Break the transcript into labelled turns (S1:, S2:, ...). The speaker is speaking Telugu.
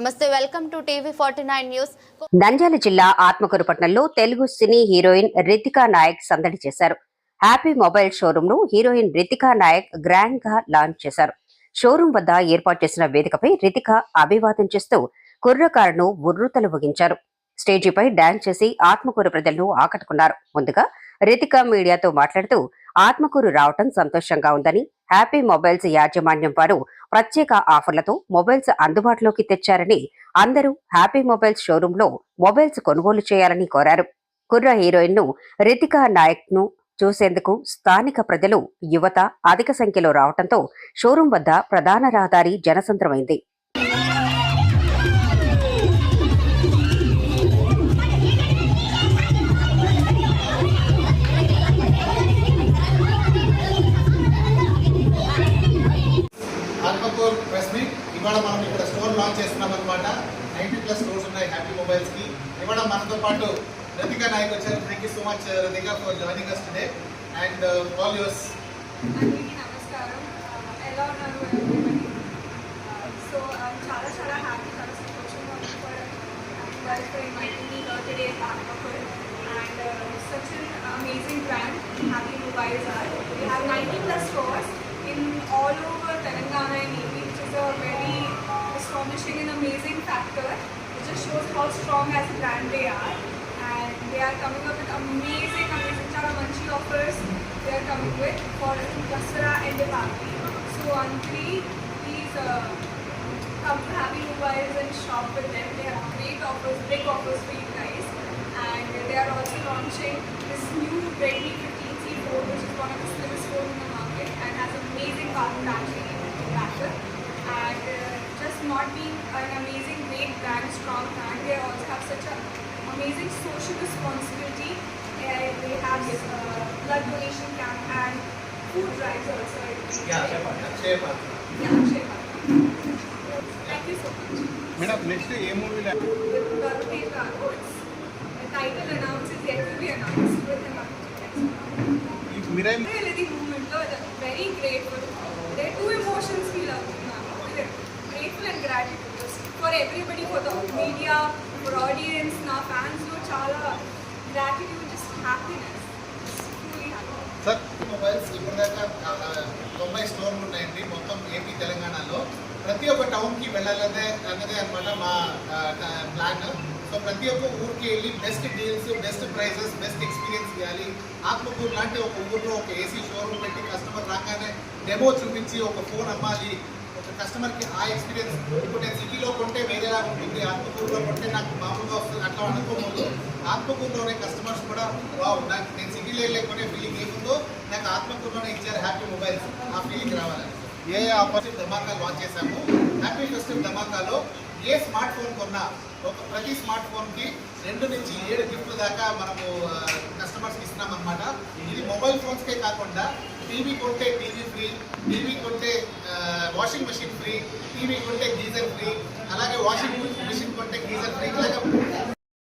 S1: నమస్తే welcome to TV forty nine news.
S2: Nandyal జిల్లా ఆత్మకూరు పట్టణంలో తెలుగు సినీ హీరోయిన్ రితికా నాయక్ సందడి చేశారు. హ్యాపీ మొబైల్ షోరూమ్ను హీరోయిన్ రితికా నాయక్ గ్రాండ్గా లాంచ్ చేశారు. షోరూమ్ వద్ద ఏర్పాటు చేసిన వేదికపై రితిక అభివాదం చేస్తూ కుర్రకారును ఉర్రుతలు ఊగించారు స్టేజీపై డాన్స్ చేసి ఆత్మకూరు ప్రజలను ఆకట్టుకున్నారు. ముందుగా రితిక మీడియాతో మాట్లాడుతూ ఆత్మకూరు రావటం సంతోషంగా ఉందని హ్యాపీ మొబైల్స్ యాజమాన్యం వారు ప్రత్యేక ఆఫర్లతో మొబైల్స్ అందుబాటులోకి తెచ్చారని అందరూ హ్యాపీ మొబైల్స్ షోరూమ్లో మొబైల్స్ కొనుగోలు చేయాలని కోరారు. కుర్ర హీరోయిన్ను రితికా నాయక్ను చూసేందుకు స్థానిక ప్రజలు యువత అధిక సంఖ్యలో రావడంతో షోరూం వద్ద ప్రధాన రహదారి జనసంద్రమైంది.
S3: ఇవాళ మనం ఇక్కడ స్టోర్ లాంచ్ చేస్తున్నాం అనమాట నైన్టీ ప్లస్ స్టోర్స్ ఉన్నాయి హ్యాపీ మొబైల్స్కి. ఇవాళ మనతో పాటు రతిక నాయక్ వచ్చారు. Thank you so much Ritika for joining us today and all yours
S4: అందరికీ నమస్కారం. Uh, ఎలా ఉన్నారు సో uh, uh, చాలా చాలా హ్యాపీ చాలా సంతోషంగా ఉంది for happy birth for inviting me her today Akmakul and uh, such an amazing brand. Happy Mobiles are. We have 90 plus stores in shows how strong as a brand they are. And they are coming up with amazing, amazing Charamanchi offers they are coming with for Dasara and the party. So Antri, please uh, come to Happy Mobiles and shop with them. They have great offers, big offers for you guys. And they are also launching this new Redmi 15C phone, which is one of the slimmest phones in the market and has amazing battery not being an amazing, great brand, strong brand, they also have such an amazing social responsibility. Uh, they have this uh, blood donation camp and food drives also. I think.
S3: Yeah చెప్పండి Akshaya Patra
S4: Yeah, Akshay Bhatt. Thank you so much.
S3: Madam next A movie
S4: With Garudev Raghu, it's the title announced is yet to be announced with him.
S3: మీరే
S4: Really, movement లో very grateful. There for everybody for the media for audience నా fans లో చాలా gratitude just happiness
S3: sir mobiles ఇప్పటిదాకా తొంభై స్టోర్లు ఉన్నాయండి. మొత్తం ఏపీ తెలంగాణలో. ప్రతి ఒక్క టౌన్కి వెళ్ళాలనే అన్నదే అనమాట మా ప్లాన్ సో ప్రతి ఒక్క ఊరికి వెళ్ళి best deals best prices best experience ఇవ్వాలి ఆత్మకూరు లాంటి ఒక ఊర్లో ఒక ఏసీ షోరూమ్ పెట్టి కస్టమర్ రాగానే డెమో చూపించి ఒక ఫోన్ అమ్మాలి. ఒక కస్టమర్కి ఆ ఎక్స్పీరియన్స్ ఇప్పుడు నేను సిటీలో కొంటే వేరేలా ఉంటుంది ఆత్మకూరులో కొంటే నాకు మామూలుగా వస్తుంది అట్లా అనుకోకూడదు. ఆత్మకూరులోనే కస్టమర్స్ కూడా వావ్ నాకు నేను సిటీలో వెళ్ళే ఫీలింగ్ ఏముందో నాకు ఆత్మకూరులోనే ఇచ్చారు హ్యాపీ మొబైల్స్ ఆ ఫీలింగ్ రావాలని ఏ ఆపర్చునిటీ ధమాకా లాంచ్ చేశాము? హ్యాపీ ఫెస్టివ్ ధమాకాలో ఏ స్మార్ట్ ఫోన్ కొన్నా ఒక ప్రతి స్మార్ట్ ఫోన్కి రెండు నుంచి ఏడు గిఫ్ట్ దాకా మనము కస్టమర్స్కి ఇస్తున్నాం అనమాట ఇది మొబైల్ ఫోన్స్కే కాకుండా టీవీ కొంటే టీవీ ఫ్రీ టీవీ కొంటే వాషింగ్ మెషిన్ ఫ్రీ టీవీ కొంటే గీజర్ ఫ్రీ అలాగే వాషింగ్